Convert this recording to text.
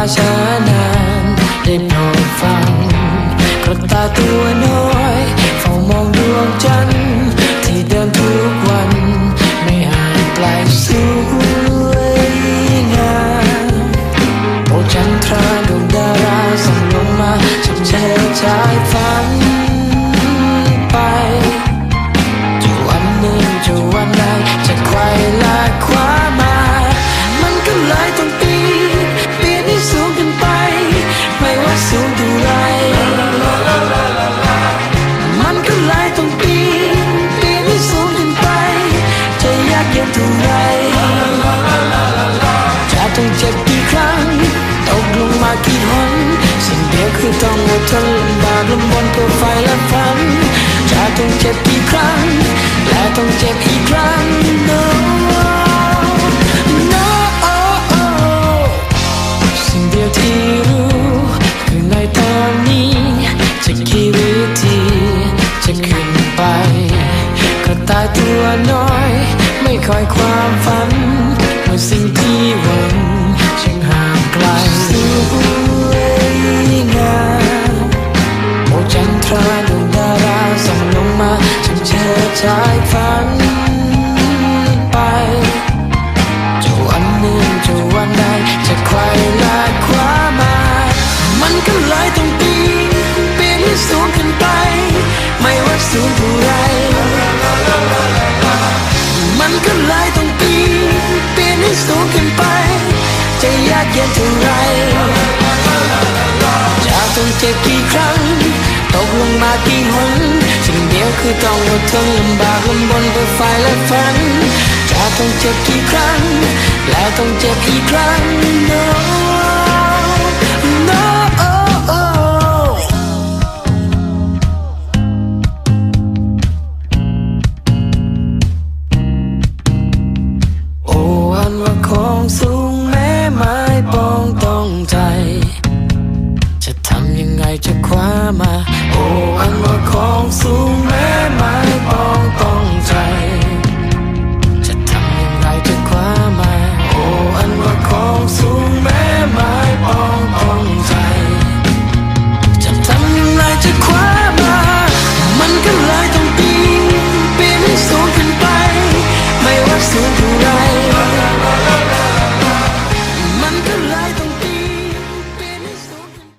อาช้านานได้โปรดฟังกระตาตัวน้อยเฝ้ามองดวงจันทร์ที่เดินทุกวัน ไม่ห่างไกลสู้ เท่าไรจะต้องเจ็บกี่ครั้งตกลงมากี่หนสิ่งเดียวคือต้องอดทนลำบากลำบนเพื่อไฟและฝันจะต้องเจ็บกี่ครั้ง และต้องเจ็บอีกครั้ง no no สิ่งเดียวที่รู้คือในตอนนี้จะกี่วิธีจะขึ้นไป ก็ตายตัวน้อย คอยความฝันเมื่อสิ่งที่หวังช่างห่างไกลสวยงามโอจันทราดวงดาราส่องลงมาฉันเชิดชายฝันไปจะวันหนึ่งจะวันใดจะใครลาความามันก็เลยต้อง สูงขึ้นไป จะยากเย็นเท่าไรจะต้องเจ็บกี่ครั้ง ตกลงมากี่หนสิ่งเดียวคือต้องอดทนลำบากลำบนเพื่อไฟและฝันจะต้องเจ็บกี่ครั้ง แล้วต้องเจ็บกี่ครั้ง